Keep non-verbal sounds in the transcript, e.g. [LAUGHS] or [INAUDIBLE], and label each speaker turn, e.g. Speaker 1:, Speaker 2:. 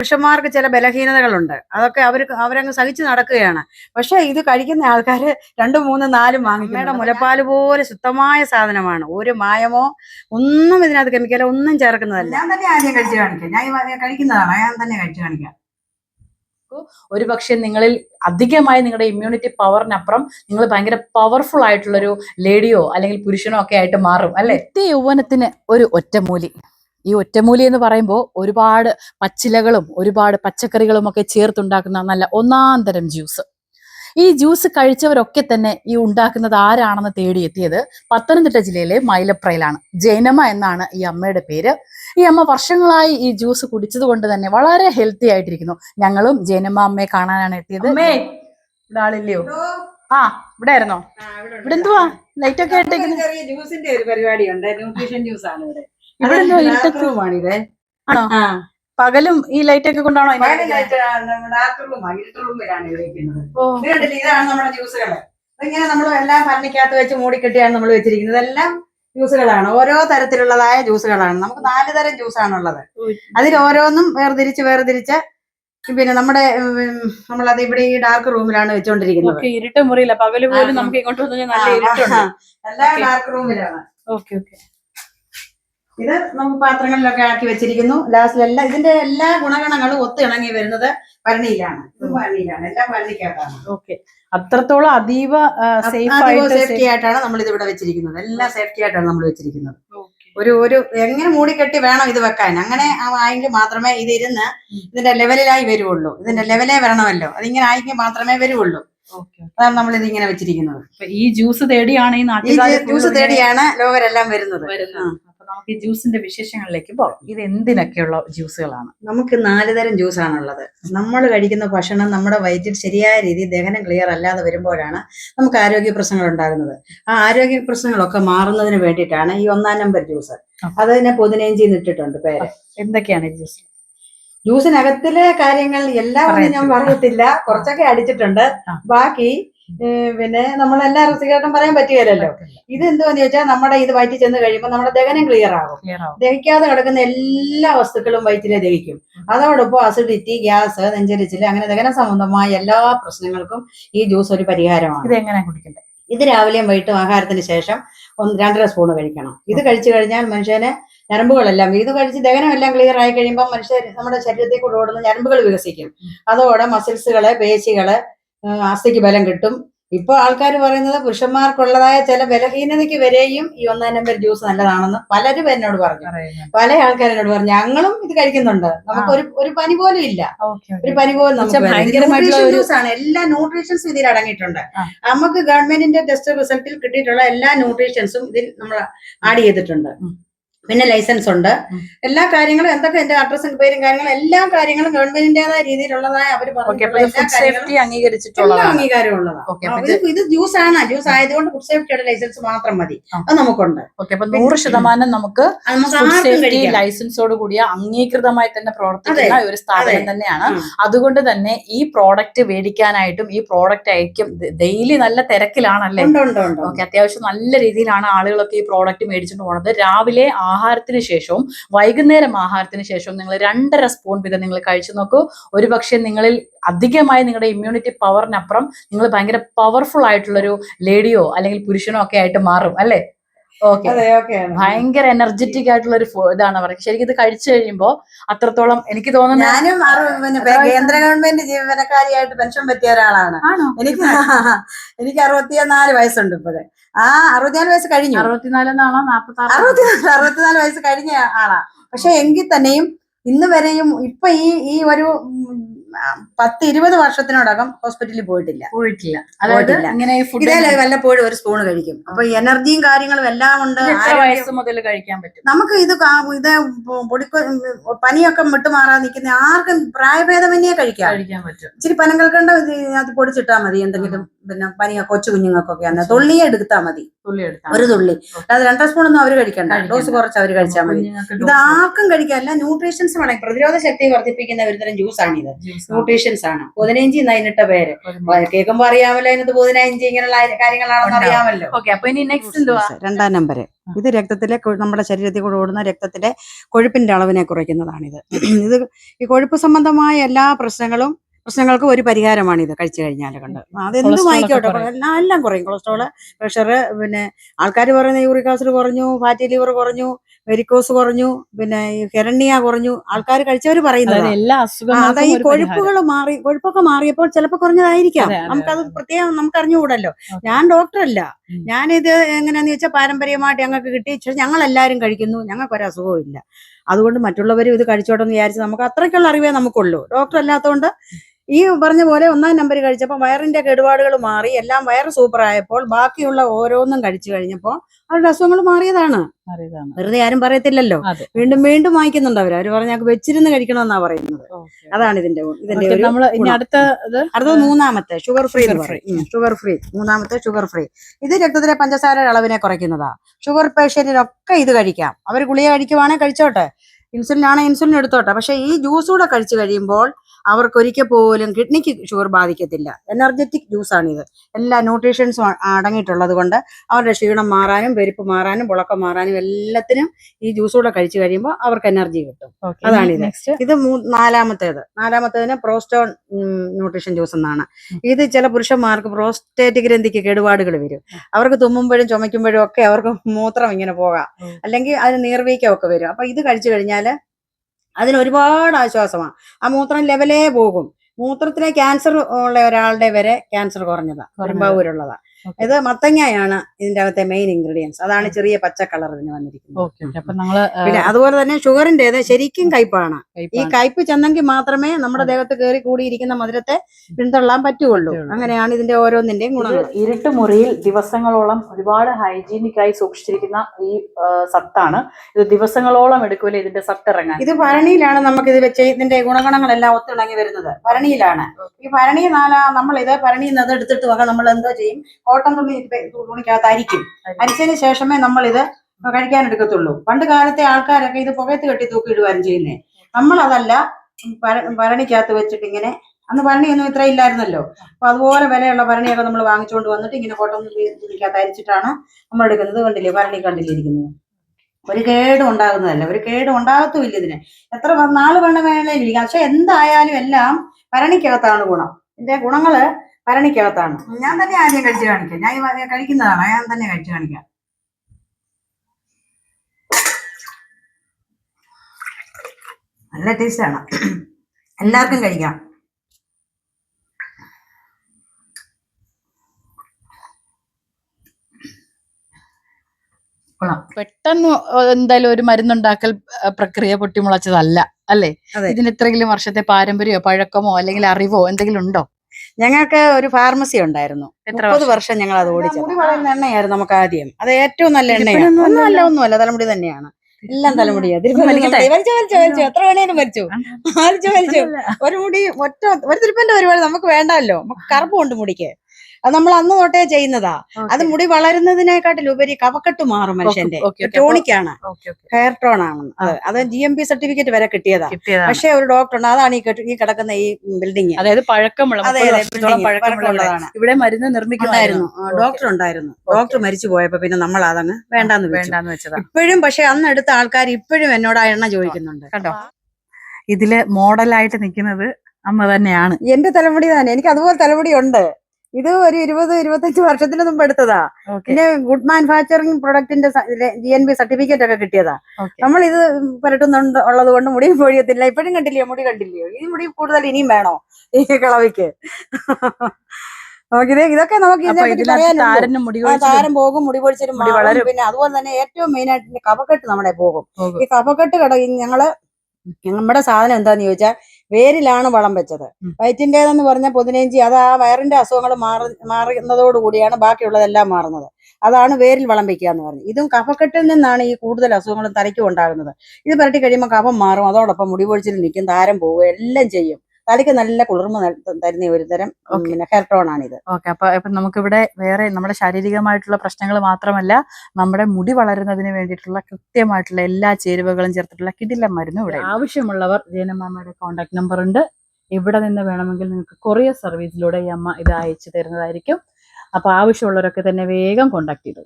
Speaker 1: പുരുഷന്മാർക്ക് ചില ബലഹീനതകളുണ്ട്. അതൊക്കെ അവർ അവരങ്ങ് സഹിച്ച് നടക്കുകയാണ്. പക്ഷെ ഇത് കഴിക്കുന്ന ആൾക്കാർ രണ്ടും മൂന്നും നാലും വാങ്ങിക്കും മുലപ്പാൽ പോലെ ശുദ്ധമായ സാധനമാണ്. ഒരു മായമോ ഒന്നും ഇതിനകത്ത് കെമിക്കലോ ഒന്നും ചേർക്കുന്നതല്ല. ഞാൻ തന്നെ ആദ്യം കഴിച്ചു കാണിക്കാം. ഞാൻ കഴിക്കുന്നതാണ്. ഞാൻ തന്നെ കഴിച്ചു കാണിക്കാം.
Speaker 2: ഒരു പക്ഷേ നിങ്ങളിൽ അധികമായി നിങ്ങളുടെ ഇമ്മ്യൂണിറ്റി പവറിനപ്പുറം നിങ്ങൾ ഭയങ്കര പവർഫുൾ ആയിട്ടുള്ളൊരു ലേഡിയോ അല്ലെങ്കിൽ പുരുഷനോ ഒക്കെ ആയിട്ട് മാറും അല്ലെ? യൗവനത്തിന് ഒരു ഒറ്റമൂലി. ഈ ഒറ്റമൂലി എന്ന് പറയുമ്പോൾ ഒരുപാട് പച്ചിലകളും ഒരുപാട് പച്ചക്കറികളും ഒക്കെ ചേർത്തുണ്ടാക്കുന്ന നല്ല ഒന്നാം തരം ജ്യൂസ്. ഈ ജ്യൂസ് കഴിച്ചവരൊക്കെ തന്നെ ഈ ഉണ്ടാക്കുന്നത് ആരാണെന്ന് തേടിയെത്തിയത് പത്തനംതിട്ട ജില്ലയിലെ മൈലപ്രയിലാണ്. ജൈനമ്മ എന്നാണ് ഈ അമ്മയുടെ പേര്. ഈ അമ്മ വർഷങ്ങളായി ഈ ജ്യൂസ് കുടിച്ചത് കൊണ്ട് തന്നെ വളരെ ഹെൽത്തി ആയിട്ടിരിക്കുന്നു. ഞങ്ങളും ജൈനമ്മ അമ്മയെ കാണാനാണ് എത്തിയത്. അമ്മേ ഇവിടെ ആളില്ലയോ ആ ഇവിടെ ആയിരുന്നോ ഇവിടെ എന്തുവാ ലൈറ്റ് ഒക്കെ
Speaker 1: ആയിട്ടേക്കുന്നു ജ്യൂസിന്റെ ഒരു പരിപാടി ഉണ്ട് ന്യൂട്രീഷൻ ജ്യൂസ് ആണ് ഇവിടെ.
Speaker 2: ഇവിടെ ഇരുട്ടത്തുമാണ്
Speaker 1: ഇത്
Speaker 2: ആണോ? പകലും ഈ ലൈറ്റ് ഒക്കെ കൊണ്ടാണോ
Speaker 1: ഇതാണ് നമ്മുടെ ജ്യൂസുകൾ ഇങ്ങനെ നമ്മൾ എല്ലാം ഭരണിക്കകത്ത് വെച്ച് മൂടിക്കെട്ടിയാണ് നമ്മൾ വെച്ചിരിക്കുന്നത്. എല്ലാം ജ്യൂസുകളാണ് ഓരോ തരത്തിലുള്ളതായ ജ്യൂസുകളാണ് നമുക്ക് നാല് തരം ജ്യൂസാണുള്ളത് അതിൽ ഓരോന്നും വേർതിരിച്ച് വേർതിരിച്ച് പിന്നെ നമ്മുടെ നമ്മളത് ഇവിടെ ഈ ഡാർക്ക് റൂമിലാണ്
Speaker 2: വെച്ചോണ്ടിരിക്കുന്നത്. ഇരുട്ട് മുറിയില്ല. പകൽ പോലും നമുക്ക് ഇങ്ങോട്ട്
Speaker 1: എല്ലാം ഡാർക്ക് റൂമിലാണ്
Speaker 2: ഓക്കെ ഓക്കെ.
Speaker 1: ഇത് നമുക്ക് പാത്രങ്ങളിലൊക്കെ ആക്കി വെച്ചിരിക്കുന്നു. ലാസ്റ്റിലെല്ലാം ഇതിന്റെ എല്ലാ ഗുണഗണങ്ങളും ഒത്തു ഇണങ്ങി വരുന്നത് ഭരണിയിലാണ്. ഇത് ഭരണിയിലാണ്. എല്ലാം ഭരണിക്കകത്താണ്.
Speaker 2: ഓക്കെ അത്രത്തോളം അതീവ സേഫ്
Speaker 1: സേഫ്റ്റി ആയിട്ടാണ് നമ്മൾ ഇത് ഇവിടെ വെച്ചിരിക്കുന്നത്. എല്ലാം സേഫ്റ്റി ആയിട്ടാണ് നമ്മൾ വെച്ചിരിക്കുന്നത്. ഒരു ഒരു എങ്ങനെ മൂടിക്കെട്ടി വേണം ഇത് വെക്കാൻ? അങ്ങനെ ആ- ആയെങ്കിൽ മാത്രമേ ഇത് ഇരുന്ന് ഇതിന്റെ ലെവലിലായി വരുവുള്ളൂ. ഇതിന്റെ ലെവലേ വരണമല്ലോ. അതിങ്ങനെ ആയെങ്കിൽ മാത്രമേ വരുവുള്ളൂ. അതാണ് നമ്മൾ ഇത് ഇങ്ങനെ വെച്ചിരിക്കുന്നത്.
Speaker 2: ഈ ജ്യൂസ് തേടിയാണ് ഈ
Speaker 1: ജ്യൂസ് തേടിയാണ് ലോകരെല്ലാം വരുന്നത്.
Speaker 2: നമുക്ക് ജ്യൂസിന്റെ വിശേഷങ്ങളിലേക്ക് പോകാം. ഇത് എന്തിനൊക്കെയുള്ള ജ്യൂസുകളാണ്?
Speaker 1: നമുക്ക് നാല് തരം ജ്യൂസാണുള്ളത്. നമ്മൾ കഴിക്കുന്ന ഭക്ഷണം നമ്മുടെ വയറ്റിൽ ശരിയായ രീതിയിൽ ദഹനം ക്ലിയർ അല്ലാതെ വരുമ്പോഴാണ് നമുക്ക് ആരോഗ്യ പ്രശ്നങ്ങൾ ഉണ്ടാകുന്നത്. ആ ആരോഗ്യ പ്രശ്നങ്ങളൊക്കെ മാറുന്നതിന് വേണ്ടിയിട്ടാണ് ഈ ഒന്നാം നമ്പർ ജ്യൂസ്.
Speaker 2: അത്
Speaker 1: അതിനെ പൊതിനേഞ്ചി ഇട്ടിട്ടുണ്ട് പേര്.
Speaker 2: എന്തൊക്കെയാണ് ജ്യൂസ്?
Speaker 1: ജ്യൂസിനകത്തിലെ കാര്യങ്ങൾ എല്ലാം ഞാൻ പറയത്തില്ല. കുറച്ചൊക്കെ അടിച്ചിട്ടുണ്ട്. ബാക്കി പിന്നെ നമ്മളെല്ലാ റസികേട്ടും പറയാൻ പറ്റുകയില്ലല്ലോ. ഇത് എന്തുവാന്ന് ചോദിച്ചാൽ നമ്മുടെ ഇത് വയറ്റിൽ ചെന്ന് കഴിയുമ്പോൾ നമ്മുടെ ദഹനം ക്ലിയർ ആകും ദഹിക്കാതെ കിടക്കുന്ന എല്ലാ വസ്തുക്കളും വയറ്റിലെ ദഹിക്കും. അതോടൊപ്പം അസിഡിറ്റി ഗ്യാസ് നെഞ്ചരിച്ചിൽ അങ്ങനെ ദഹന സംബന്ധമായ എല്ലാ പ്രശ്നങ്ങൾക്കും ഈ ജ്യൂസ് ഒരു പരിഹാരമാണ്.
Speaker 2: ഇത് എങ്ങനെ കുടിക്കണ്ടേ?
Speaker 1: ഇത് രാവിലെയും വൈകിട്ടും ആഹാരത്തിന് ശേഷം ഒന്ന് രണ്ടര സ്പൂൺ കഴിക്കണം. ഇത് കഴിച്ചു കഴിഞ്ഞാൽ മനുഷ്യന് ഞരമ്പുകളെല്ലാം ഇത് കഴിച്ച് ദഹനം എല്ലാം ക്ലിയർ ആയി കഴിയുമ്പോൾ മനുഷ്യർ നമ്മുടെ ശരീരത്തിൽ കൂടെ ഓടുന്ന ഞരമ്പുകൾ വികസിക്കും. അതോടെ മസിൽസുകൾ പേശികൾ ആ, അസ്ഥിക്ക് ബലം കിട്ടും. ഇപ്പൊ ആൾക്കാർ പറയുന്നത് പുരുഷന്മാർക്കുള്ളതായ ചില ബലഹീനതയ്ക്ക് വരെയും ഈ ഒന്നാം നമ്പർ ജ്യൂസ് നല്ലതാണെന്ന് പലരും എന്നോട് പറഞ്ഞു. പല ആൾക്കാരും എന്നോട് പറഞ്ഞു. ഞങ്ങളും ഇത് കഴിക്കുന്നുണ്ട്. നമുക്ക് ഒരു ഒരു പനി പോലും ഇല്ല. ഒരു പനി പോലും nutrition ആണ്. എല്ലാ ന്യൂട്രീഷൻസും ഇതിൽ അടങ്ങിയിട്ടുണ്ട്. നമുക്ക് ഗവൺമെന്റിന്റെ ടെസ്റ്റ് റിസൾട്ടിൽ കിട്ടിയിട്ടുള്ള എല്ലാ ന്യൂട്രീഷൻസും ഇതിൽ നമ്മൾ ആഡ് ചെയ്തിട്ടുണ്ട്. പിന്നെ ലൈസൻസ് ഉണ്ട്. എല്ലാ കാര്യങ്ങളും എന്തൊക്കെ എന്റെ അഡ്രസ്സും പേരും കാര്യങ്ങളും എല്ലാ കാര്യങ്ങളും ഗവൺമെന്റിന്റേതായ രീതിയിലുള്ളതായ അവർ
Speaker 2: പറഞ്ഞു
Speaker 1: അംഗീകരിച്ചിട്ടുള്ള ഉള്ളതാണ്
Speaker 2: അപ്പൊ
Speaker 1: ഇത് ജ്യൂസ് ആണ്. ജ്യൂസ് ആയതുകൊണ്ട് ഫുഡ് സേഫ്റ്റിയുടെ ലൈസൻസ് മാത്രം മതി. അത് നമുക്കുണ്ട്.
Speaker 2: നൂറ് ശതമാനം നമുക്ക് സേഫ്റ്റി ലൈസൻസോട് കൂടിയ അംഗീകൃതമായി തന്നെ പ്രവർത്തിക്കുന്ന ഒരു സ്ഥാപനം തന്നെയാണ്. അതുകൊണ്ട് തന്നെ ഈ പ്രോഡക്റ്റ് മേടിക്കാനായിട്ടും ഈ പ്രോഡക്റ്റ് അയക്കും ഡെയിലി നല്ല തിരക്കിലാണല്ലേ? ഓക്കെ അത്യാവശ്യം നല്ല രീതിയിലാണ് ആളുകളൊക്കെ ഈ പ്രോഡക്റ്റ് മേടിച്ചുകൊണ്ട് പോകുന്നത് രാവിലെ ആഹാരത്തിന് ശേഷവും വൈകുന്നേരം ആഹാരത്തിന് ശേഷവും നിങ്ങൾ രണ്ടര സ്പൂൺ വീതം നിങ്ങൾ കഴിച്ചു നോക്കൂ. ഒരുപക്ഷെ നിങ്ങളിൽ അധികമായി നിങ്ങളുടെ ഇമ്മ്യൂണിറ്റി പവറിനപ്പുറം നിങ്ങൾ ഭയങ്കര പവർഫുൾ ആയിട്ടുള്ളൊരു ലേഡിയോ അല്ലെങ്കിൽ പുരുഷനോ ഒക്കെ ആയിട്ട് മാറും അല്ലേ? ഭയങ്കര എനർജറ്റിക് ആയിട്ടുള്ള ഒരു ഇതാണ് പറയുന്നത് ശരിക്കും ഇത് കഴിച്ചു കഴിയുമ്പോൾ അത്രത്തോളം എനിക്ക് തോന്നുന്നു
Speaker 1: ഞാനും കേന്ദ്ര ഗവൺമെന്റ് ജീവനക്കാരിയായിട്ട് പെൻഷൻ പറ്റിയ ഒരാളാണ്. എനിക്ക് [LAUGHS] എനിക്ക് അറുപത്തിനാല് വയസ്സുണ്ട് ഇപ്പോഴേ. ആ അറുപത്തിനാല് വയസ്സ് കഴിഞ്ഞു.
Speaker 2: അറുപത്തിനാലെന്നാണോ നാപ്പത്തി
Speaker 1: അറുപത്തിനാല് അറുപത്തിനാല് വയസ്സ് കഴിഞ്ഞ ആളാ. പക്ഷെ എങ്കിൽ തന്നെയും ഇന്ന് വരെയും ഇപ്പൊ ഈ ഈ ഒരു പത്ത് ഇരുപത് വർഷത്തിനോടകം ഹോസ്പിറ്റലിൽ പോയിട്ടില്ല.
Speaker 2: പോയിട്ടില്ല. അതായത്. ഇങ്ങനെ
Speaker 1: ഇതേ വല്ലപ്പോഴും ഒരു സ്പൂൺ കഴിക്കും. അപ്പൊ എനർജിയും കാര്യങ്ങളും എല്ലാം ഉണ്ട്
Speaker 2: വയസ്സ് മുതൽ കഴിക്കാൻ പറ്റും.
Speaker 1: നമുക്ക് ഇത് ഇത് പൊടിക്കൊ പനിയൊക്കെ വിട്ടുമാറാൻ നിൽക്കുന്ന ആർക്കും പ്രായഭേദമന്യേ കഴിക്കാം.
Speaker 2: കഴിക്കാൻ പറ്റും.
Speaker 1: ഇച്ചിരി പനം കൽക്കണ്ട അത് പൊടിച്ചിട്ടാ മതി എന്തെങ്കിലും. പിന്നെ പനിയ കൊച്ചു കുഞ്ഞുങ്ങൾക്കൊക്കെ ആണ് തുള്ളി എടുത്താൽ മതി. ഒരു തുള്ളി. അത് രണ്ടര സ്പൂൺ ഒന്നും അവർ കഴിക്കണ്ട. ഡോസ് കുറച്ച് അവർ കഴിച്ചാൽ മതി. ഇത് ആർക്കും കഴിക്കാല്ല ന്യൂട്രീഷൻസ് ആണ് പ്രതിരോധ ശക്തി വർദ്ധിപ്പിക്കുന്ന ഒരുതരം ജ്യൂസ് ആണ് ഇത്. ന്യൂട്രീഷൻസ് ആണ്. പതിനഞ്ചി നൈനിട്ട പേര്. കേൾക്കുമ്പോ അറിയാമല്ലോ ഇതിനകത്ത് പതിനഞ്ചി ഇങ്ങനെയുള്ള കാര്യങ്ങളാണെന്ന്. അറിയാമല്ലോ.
Speaker 2: ഓക്കെ അപ്പൊ ഇനി നെക്സ്റ്റ് എന്തുവാ?
Speaker 1: രണ്ടാം നമ്പർ ഇത് രക്തത്തിലെ നമ്മുടെ ശരീരത്തിൽ കൂടെ ഓടുന്ന രക്തത്തിലെ കൊഴുപ്പിന്റെ അളവിനെ കുറയ്ക്കുന്നതാണിത്. [CLEARS THROAT] ഇത് ഈ കൊഴുപ്പ് സംബന്ധമായ എല്ലാ പ്രശ്നങ്ങളും പ്രശ്നങ്ങൾക്ക് ഒരു പരിഹാരമാണ് ഇത് കഴിച്ചു കഴിഞ്ഞാൽ കണ്ട്. അതെന്തും
Speaker 2: കുറയും.
Speaker 1: എല്ലാം എല്ലാം കുറയും. കൊളസ്ട്രോൾ പ്രഷർ പിന്നെ ആൾക്കാർ പറയുന്ന യൂറിക് ആസിഡ് കുറഞ്ഞു ഫാറ്റി ലിവർ കുറഞ്ഞു വെരിക്കോസ് കുറഞ്ഞു പിന്നെ ഹെരണ്യ കുറഞ്ഞു. ആൾക്കാർ കഴിച്ചവർ പറയുന്നത്. അതെ ഈ. കൊഴുപ്പുകൾ മാറി കൊഴുപ്പൊക്കെ മാറിയപ്പോൾ ചിലപ്പോൾ കുറഞ്ഞതായിരിക്കാം. നമുക്കത് പ്രത്യേകം നമുക്ക് അറിഞ്ഞുകൂടല്ലോ. ഞാൻ ഡോക്ടറല്ല. ഞാനിത് എങ്ങനെയാന്ന് വെച്ചാൽ പാരമ്പര്യമായിട്ട് ഞങ്ങൾക്ക് കിട്ടി. ഞങ്ങൾ എല്ലാവരും കഴിക്കുന്നു. ഞങ്ങൾക്ക് ഒരു ഇല്ല അതുകൊണ്ട് മറ്റുള്ളവരും ഇത് കഴിച്ചോട്ടെന്ന് വിചാരിച്ച് നമുക്ക് അത്രയ്ക്കുള്ള അറിവേ നമുക്കുള്ളൂ. ഡോക്ടർ അല്ലാത്തതുകൊണ്ട് ഈ പറഞ്ഞ പോലെ ഒന്നാം നമ്പർ കഴിച്ചപ്പോൾ വയറിന്റെ കേടുപാടുകൾ മാറി എല്ലാം വയറ് സൂപ്പർ ആയപ്പോൾ ബാക്കിയുള്ള ഓരോന്നും കഴിച്ചു കഴിഞ്ഞപ്പോൾ അവരുടെ അസുഖങ്ങൾ മാറിയതാണ്. വെറുതെ ആരും പറയത്തില്ലല്ലോ. വീണ്ടും വീണ്ടും വാങ്ങിക്കുന്നുണ്ട് അവർ അവർ പറഞ്ഞ വെച്ചിരുന്ന് കഴിക്കണമെന്നാ പറയുന്നത്. അതാണ് ഇതിന്റെ. ഇതിന്റെ അടുത്തത് മൂന്നാമത്തെ ഷുഗർ ഫ്രീ. ഷുഗർ ഫ്രീ മൂന്നാമത്തെ ഷുഗർ ഫ്രീ ഇത് രക്തത്തിലെ പഞ്ചസാരയുടെ അളവിനെ കുറയ്ക്കുന്നതാ. ഷുഗർ പേഷ്യന്റിനൊക്കെ ഇത് കഴിക്കാം. അവർ ഗുളിക കഴിക്കുവാണെങ്കിൽ കഴിച്ചോട്ടെ. ഇൻസുലിൻ ആണെങ്കിൽ ഇൻസുലിൻ എടുത്തോട്ടെ. പക്ഷെ ഈ ജ്യൂസ് കൂടെ കഴിച്ചു കഴിയുമ്പോൾ അവർക്ക് ഒരിക്കൽ പോലും കിഡ്നിക്ക് ഷുഗർ ബാധിക്കത്തില്ല. എനർജറ്റിക് ജ്യൂസാണിത് എല്ലാ ന്യൂട്രീഷൻസും അടങ്ങിയിട്ടുള്ളത് കൊണ്ട് അവരുടെ ക്ഷീണം മാറാനും പെരുപ്പ് മാറാനും പുളക്കം മാറാനും എല്ലാത്തിനും ഈ ജ്യൂസ് കൂടെ കഴിച്ചു കഴിയുമ്പോൾ അവർക്ക് എനർജി കിട്ടും.
Speaker 2: അതാണിത്.
Speaker 1: അതാണ് ഇത്. ഇത് നാലാമത്തേത്. നാലാമത്തേതിന് പ്രോസ്റ്റോൺ ന്യൂട്രീഷൻ ജ്യൂസ് എന്നാണ്. ഇത് ചില പുരുഷന്മാർക്ക് പ്രോസ്റ്റേറ്റ് ഗ്രന്ഥിക്ക് കേടുപാടുകൾ വരും. അവർക്ക് തുമ്മുമ്പോഴും ചുമയ്ക്കുമ്പോഴും ഒക്കെ അവർക്ക് മൂത്രം ഇങ്ങനെ പോകാം. അല്ലെങ്കിൽ അതിന് നീർവീക്കമൊക്കെ വരും. അപ്പൊ ഇത് കഴിച്ചു കഴിഞ്ഞാൽ അതിന് ഒരുപാട് ആശ്വാസമാണ്. ആ മൂത്രം ലെവലേ പോകും. മൂത്രത്തിലെ ക്യാൻസർ ഉള്ള ഒരാളുടെ വരെ ക്യാൻസർ കുറഞ്ഞതാ.
Speaker 2: കുറഞ്ഞത്.
Speaker 1: ഇത് മത്തങ്ങയാണ് ഇതിന്റെ അകത്തെ മെയിൻ ഇൻഗ്രീഡിയൻസ് അതാണ് ചെറിയ പച്ച കളർ ഇതിന് വന്നിരിക്കുന്നത്. പിന്നെ അതുപോലെ തന്നെ ഷുഗറിന്റേത് ശരിക്കും കയ്പാണ്. ഈ. കയ്പ് ചെന്നെങ്കിൽ മാത്രമേ നമ്മുടെ ദേഹത്ത് കയറി കൂടിയിരിക്കുന്ന മധുരത്തെ പിന്തള്ളാൻ പറ്റുള്ളൂ. അങ്ങനെയാണ് ഇതിന്റെ ഓരോന്നിന്റെയും ഗുണങ്ങൾ.
Speaker 2: ഇരുട്ട് മുറിയിൽ ദിവസങ്ങളോളം ഒരുപാട് ഹൈജീനിക് ആയി സൂക്ഷിച്ചിരിക്കുന്ന ഈ സത്താണ്. ഇത് ദിവസങ്ങളോളം എടുക്കൂലേ ഇതിന്റെ സത്ത് ഇറങ്ങാൻ
Speaker 1: ഇത് ഭരണിയിലാണ് നമുക്ക് ഇത് വെച്ച് ഇതിന്റെ ഗുണഗണങ്ങളെല്ലാം ഒത്തിണങ്ങി വരുന്നത്. ഭരണിയിലാണ്. ഈ ഭരണി നാലാ നമ്മളിത് ഭരണിയിൽ നിന്ന് എടുത്തിട്ട് വക നമ്മൾ എന്തോ ചെയ്യും? കോട്ടൺ തുണി തുണിക്കകത്തായിരിക്കും അരിച്ചതിന് ശേഷമേ നമ്മൾ ഇത് കഴിക്കാൻ എടുക്കത്തുള്ളൂ. പണ്ട് കാലത്തെ ആൾക്കാരൊക്കെ ഇത് പുകയത്ത് കെട്ടി തൂക്കി ഇടുവാനും ചെയ്യുന്നേ. നമ്മളതല്ല അതല്ല ഭരണിക്കകത്ത് വെച്ചിട്ട് ഇങ്ങനെ അന്ന് ഭരണിയൊന്നും ഇത്ര ഇല്ലായിരുന്നല്ലോ. അപ്പൊ അതുപോലെ വിലയുള്ള ഭരണിയൊക്കെ നമ്മൾ വാങ്ങിച്ചുകൊണ്ട് വന്നിട്ട് ഇങ്ങനെ കോട്ടൺ തുണി തുണിക്കകത്ത് അരിച്ചിട്ടാണ് നമ്മൾ എടുക്കുന്നത്. കണ്ടില്ലേ? ഭരണി കണ്ടില്ലേ ഇരിക്കുന്നത് ഒരു കേടും ഉണ്ടാകുന്നതല്ല. ഒരു കേടും ഉണ്ടാകത്തുമില്ല ഇതിന്. എത്ര നാല് വേണം വേണേലും ഇരിക്കാം. പക്ഷെ എന്തായാലും എല്ലാം ഭരണിക്കകത്താണ് ഗുണം. ഇതിന്റെ ഗുണങ്ങൾ ഭരണിക്കകത്താണ്. ഞാൻ തന്നെ ആദ്യം കഴിച്ചു കാണിക്കാം. ഞാൻ ഈ കഴിക്കുന്നതാണ്. ഞാൻ തന്നെ കഴിച്ചു കാണിക്കാം. നല്ല ടേസ്റ്റ് ആണ്. എല്ലാവർക്കും കഴിക്കാം.
Speaker 2: പെട്ടെന്ന് എന്തായാലും ഒരു മരുന്നുണ്ടാക്കൽ പ്രക്രിയ പൊട്ടിമുളച്ചതല്ല അല്ലേ. ഇതിന് ഇത്രയെങ്കിലും വർഷത്തെ പാരമ്പര്യമോ പഴക്കമോ അല്ലെങ്കിൽ അറിവോ എന്തെങ്കിലും ഉണ്ടോ?
Speaker 1: ഞങ്ങൾക്ക് ഒരു ഫാർമസി ഉണ്ടായിരുന്നു. മുപ്പത്
Speaker 2: വർഷം?
Speaker 1: ഞങ്ങൾ അത് ഓടിച്ചത്. മുടി വളരുന്ന എണ്ണയായിരുന്നു നമുക്ക് ആദ്യം. അത് ഏറ്റവും നല്ല എണ്ണയാണ് ഒന്നുമല്ല ഒന്നുമല്ല തലമുടി തന്നെയാണ്. എല്ലാം തലമുടിയാ? തലമുടി. വലിച്ചോ വലിച്ചോ വലിച്ചോ എത്ര വേണേലും വലിച്ചു വലിച്ചു വലിച്ചു ഒരു മുടി ഒറ്റ ഒരു തിരുപ്പന്റെ പരിപാടി നമുക്ക് വേണ്ടല്ലോ. നമുക്ക് കറുപ്പുണ്ട് മുടിക്ക്. അത് നമ്മൾ അന്ന് തൊട്ടേ ചെയ്യുന്നതാ. അത് മുടി വളരുന്നതിനെക്കാട്ടിൽ ഉപരി കവക്കെട്ട് മാറും മനുഷ്യന്റെ. ടോണിക്കാണ്. ഹെയർ ടോൺ ആണ്. അത് ജി എം പി സർട്ടിഫിക്കറ്റ് വരെ കിട്ടിയതാ. പക്ഷേ ഒരു ഡോക്ടർ ഉണ്ട്. അതാണ് ഈ ഈ കിടക്കുന്ന ഈ ബിൽഡിംഗ്
Speaker 2: അതായത് പഴക്കമുള്ള ഇവിടെ.
Speaker 1: പഴക്കമുള്ളതാണ്.
Speaker 2: ഇവിടെ മരുന്ന്
Speaker 1: നിർമ്മിക്കുന്നതായിരുന്നു ഡോക്ടർ ഉണ്ടായിരുന്നു. ഡോക്ടർ മരിച്ചു പോയപ്പോ പിന്നെ നമ്മൾ അതങ്ങ് വേണ്ടാന്ന്
Speaker 2: വേണ്ടാന്ന് വെച്ചതാ.
Speaker 1: ഇപ്പോഴും പക്ഷെ അന്ന് എടുത്ത ആൾക്കാർ ഇപ്പോഴും എന്നോട് ആ എണ്ണ ചോദിക്കുന്നുണ്ട്.
Speaker 2: കേട്ടോ ഇതിൽ മോഡലായിട്ട് നിൽക്കുന്നത് അമ്മ തന്നെയാണ്.
Speaker 1: എന്റെ തലമുടി തന്നെ. എനിക്ക് അതുപോലെ തലമുടി ഉണ്ട്. ഇത് ഒരു ഇരുപത് ഇരുപത്തഞ്ച് വർഷത്തിന് മുമ്പ് എടുത്തതാ. പിന്നെ ഗുഡ് മാനുഫാക്ചറിങ് പ്രൊഡക്റ്റിന്റെ ജി എൻ ബി സർട്ടിഫിക്കറ്റ് ഒക്കെ കിട്ടിയതാ. നമ്മൾ ഇത് പുരട്ടുന്നുണ്ട് ഉള്ളത് കൊണ്ട് മുടി പൊഴിയത്തില്ല. ഇപ്പോഴും കണ്ടില്ലയോ? മുടി കണ്ടില്ലയോ? ഈ മുടി കൂടുതൽ ഇനിയും വേണോ? ഈ കിളവിക്ക്. നമുക്കിത് ഇതൊക്കെ നമുക്ക് താരം പോകും മുടി മാറും.
Speaker 2: വളരും.
Speaker 1: പിന്നെ അതുപോലെ തന്നെ ഏറ്റവും മെയിൻ ആയിട്ട് കഫക്കെട്ട് നമ്മുടെ പോകും.
Speaker 2: പോകും.
Speaker 1: ഈ കഫക്കെട്ട് കട ഞങ്ങൾ നമ്മുടെ സാധനം എന്താന്ന് ചോദിച്ചാൽ വേരിലാണ് വളം വെച്ചത്. വയറ്റിന്റെതെന്ന് പറഞ്ഞ പൊതിനഞ്ചി അത് ആ വയറിന്റെ അസുഖങ്ങൾ മാറി മാറുന്നതോടുകൂടിയാണ് ബാക്കിയുള്ളതെല്ലാം മാറുന്നത്. അതാണ് വേരിൽ വളം വെക്കുക എന്ന് പറഞ്ഞത്. ഇതും കഫക്കെട്ടിൽ നിന്നാണ് ഈ കൂടുതൽ അസുഖങ്ങളും തലയ്ക്കും ഉണ്ടാകുന്നത്. ഇത് പുരട്ടി കഴിയുമ്പോൾ കഫം മാറും. അതോടൊപ്പം മുടി പൊഴിച്ചിൽ നിൽക്കും താരം പോവുക എല്ലാം ചെയ്യും. തലയ്ക്ക് നല്ല കുളിർമ തരുന്ന ഒരു തരം പിന്നെ ഹെയർ ടോൺ ആണിത്.
Speaker 2: ഓക്കെ അപ്പൊ ഇപ്പൊ നമുക്കിവിടെ വേറെ നമ്മുടെ ശാരീരികമായിട്ടുള്ള പ്രശ്നങ്ങൾ മാത്രമല്ല നമ്മുടെ മുടി വളരുന്നതിന് വേണ്ടിയിട്ടുള്ള കൃത്യമായിട്ടുള്ള എല്ലാ ചേരുവകളും ചേർത്തിട്ടുള്ള കിടില മരുന്നും ഇവിടെ ആവശ്യമുള്ളവർ ജയനമാമയുടെ കോൺടാക്ട് നമ്പർ ഉണ്ട്. ഇവിടെ നിന്ന് വേണമെങ്കിൽ നിങ്ങൾക്ക് കൊറിയർ സർവീസിലൂടെ ഈ അമ്മ ഇത് അയച്ചു തരുന്നതായിരിക്കും. അപ്പൊ ആവശ്യമുള്ളവരൊക്കെ തന്നെ വേഗം കോൺടാക്ട് ചെയ്തു.